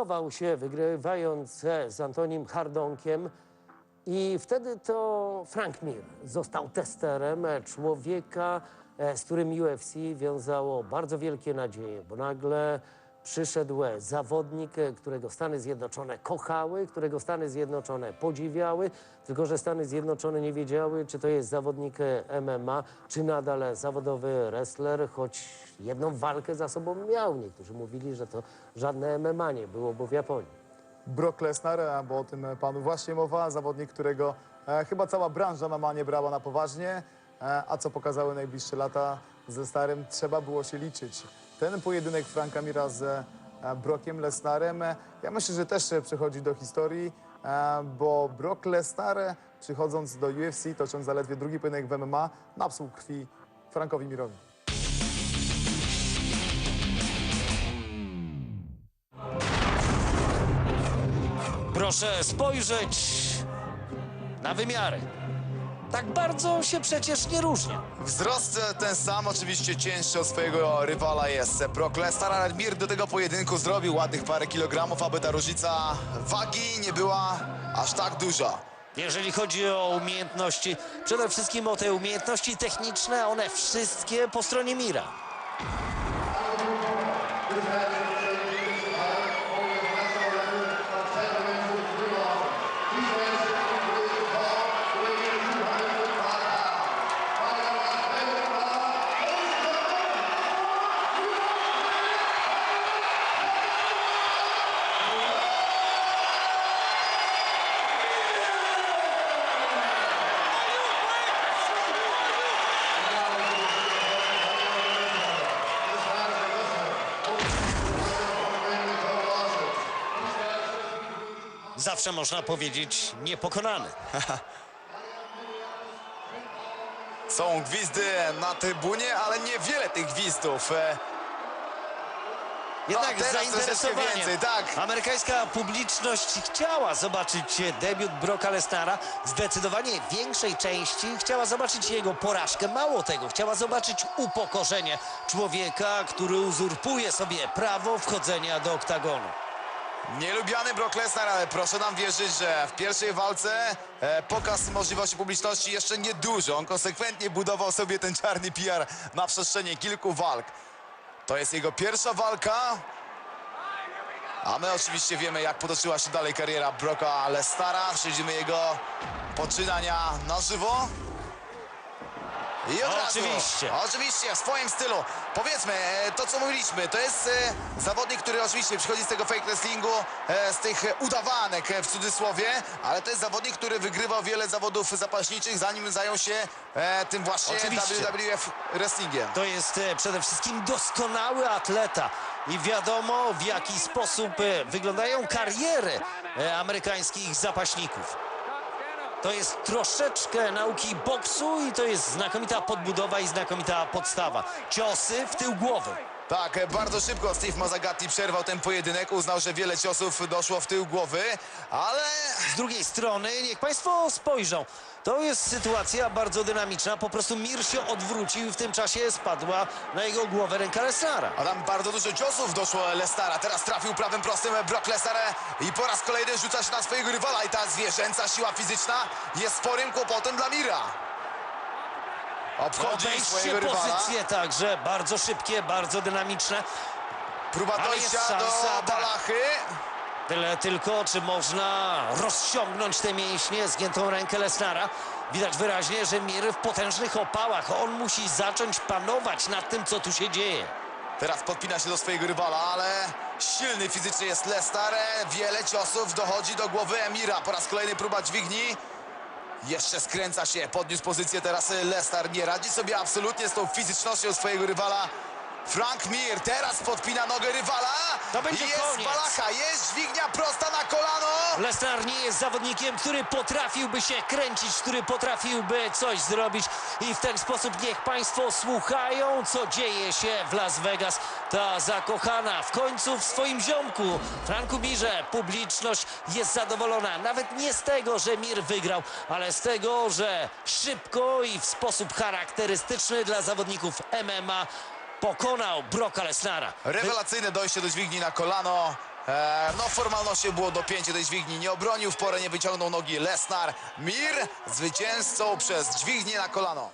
zbugował się, wygrywając z Antonim Hardonkiem. I wtedy to Frank Mir został testerem człowieka, e, z którym UFC wiązało bardzo wielkie nadzieje, bo nagle przyszedł e, zawodnik, e, którego Stany Zjednoczone kochały, którego Stany Zjednoczone podziwiały, tylko że Stany Zjednoczone nie wiedziały, czy to jest zawodnik e, MMA, czy nadal zawodowy wrestler, choć jedną walkę za sobą miał. Niektórzy mówili, że to żadne MMA nie było, bo w Japonii. Brock Lesnar, bo o tym panu właśnie mowa, zawodnik, którego chyba cała branża MMA nie brała na poważnie, a co pokazały najbliższe lata ze starym, trzeba było się liczyć. Ten pojedynek Franka Mira z e, Brockiem Lesnarem, e, ja myślę, że też e, przechodzi do historii, e, bo Brock Lesnar, e, przychodząc do UFC, tocząc zaledwie drugi pojedynek w MMA, napsuł krwi Frankowi Mirowi. Proszę spojrzeć na wymiary. Tak bardzo się przecież nie różnią. Wzrost e, ten sam, oczywiście cięższy od swojego rywala jest Brock Lesnar, ale Mir do tego pojedynku zrobił ładnych parę kilogramów, aby ta różnica wagi nie była aż tak duża. Jeżeli chodzi o umiejętności, przede wszystkim o te umiejętności techniczne, one wszystkie po stronie Mira. Zawsze można powiedzieć niepokonany. Są gwizdy na trybunie, ale niewiele tych gwizdów. E, Jednak troszeczkę zainteresowanie. więcej, tak. Amerykańska publiczność chciała zobaczyć debiut Brocka Lesnara. Zdecydowanie większej części chciała zobaczyć jego porażkę. Mało tego, chciała zobaczyć upokorzenie człowieka, który uzurpuje sobie prawo wchodzenia do oktagonu. Nielubiany Brock Lesnar, ale proszę nam wierzyć, że w pierwszej walce e, pokaz możliwości publiczności jeszcze niedużo. On konsekwentnie budował sobie ten czarny PR na przestrzeni kilku walk. To jest jego pierwsza walka. A my oczywiście wiemy, jak potoczyła się dalej kariera Brocka Lesnara. Śledzimy jego poczynania na żywo. I od razu, Oczywiście. Oczywiście, w swoim stylu. Powiedzmy, e, to co mówiliśmy, to jest e, zawodnik, który oczywiście przychodzi z tego fake wrestlingu, e, z tych udawanek w cudzysłowie, ale to jest zawodnik, który wygrywał wiele zawodów zapaśniczych, zanim zajął się tym właśnie Oczywiście. WWF wrestlingiem. To jest przede wszystkim doskonały atleta i wiadomo w jaki sposób wyglądają kariery amerykańskich zapaśników. To jest troszeczkę nauki boksu i to jest znakomita podbudowa i znakomita podstawa. Ciosy w tył głowy. Tak, e, bardzo szybko Steve Mazzagatti przerwał ten pojedynek, uznał, że wiele ciosów doszło w tył głowy, ale Z drugiej strony, niech Państwo spojrzą, to jest sytuacja bardzo dynamiczna. Po prostu Mir się odwrócił i w tym czasie spadła na jego głowę ręka Lesnara. A tam bardzo dużo ciosów doszło Lesnara. Teraz trafił prawym prostym Brock Lesnar i po raz kolejny rzuca się na swojego rywala. I ta zwierzęca siła fizyczna jest sporym kłopotem dla Mira. Obchodzi Obejście swojego pozycje także bardzo szybkie, bardzo dynamiczne. Próba Ale dojścia jest szansa, do tak. balachy. Tyle tylko, czy można rozciągnąć te mięśnie, zgiętą rękę Lesnara. Widać wyraźnie, że Mir w potężnych opałach. On musi zacząć panować nad tym, co tu się dzieje. Teraz podpina się do swojego rywala, ale silny fizycznie jest Lesnar. Wiele ciosów dochodzi do głowy Emira. Po raz kolejny próba dźwigni. Jeszcze skręca się, podniósł pozycję teraz Lesnar. Nie radzi sobie absolutnie z tą fizycznością swojego rywala. Frank Mir teraz podpina nogę rywala. To będzie jest koniec. balacha, jest dźwignia prosta na kolano. Lesnar nie jest zawodnikiem, który potrafiłby się kręcić, który potrafiłby coś zrobić i w ten sposób niech Państwo słuchają, co dzieje się w Las Vegas. Ta zakochana w końcu w swoim ziomku, Franku Mirze, publiczność jest zadowolona. Nawet nie z tego, że Mir wygrał, ale z tego, że szybko i w sposób charakterystyczny dla zawodników MMA pokonał Brocka Lesnara. Rewelacyjne dojście do dźwigni na kolano. E, no formalnością było dopięcie tej dźwigni. Nie obronił w porę, nie wyciągnął nogi Lesnar. Mir zwycięzcą przez dźwignię na kolano.